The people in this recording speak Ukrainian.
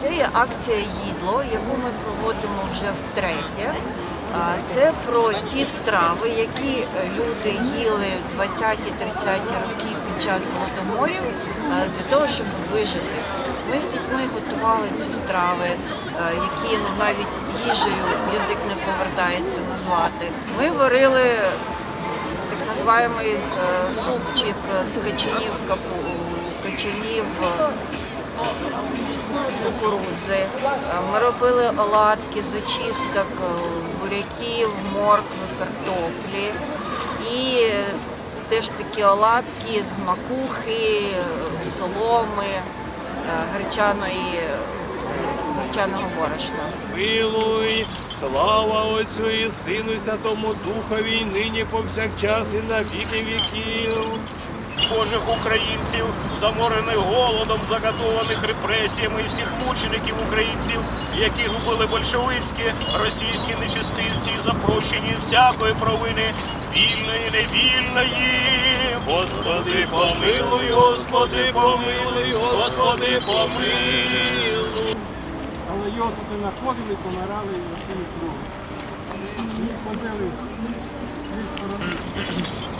Це є акція їдло, яку ми проводимо вже втретє. Це про ті страви, які е, люди їли в 20-30 роки під час голодоморів для того, щоб вижити. Ми з дітьми готували ці страви, які ну, навіть їжею язик не повертається назвати. Ми варили так називаємо е, супчик з качанів капу, качанів кукурудзи. Ми робили оладки з очисток буряків, моркви, картоплі. І теж такі оладки з макухи, соломи, е, гречаної, гречаного борошна. Милуй, слава Отцю і Сину Святому Духові, нині повсякчас і на віки віків. Божих українців, заморених голодом, закатованих репресіями і всіх мучеників українців, яких вбили большевицькі, російські нечистивці, запрощені всякої провини, вільної, невільної. Господи, помилуй, Господи, помилуй, Господи, помилуй. Але його туди знаходили, помирали і всі кругом. Їх ходили від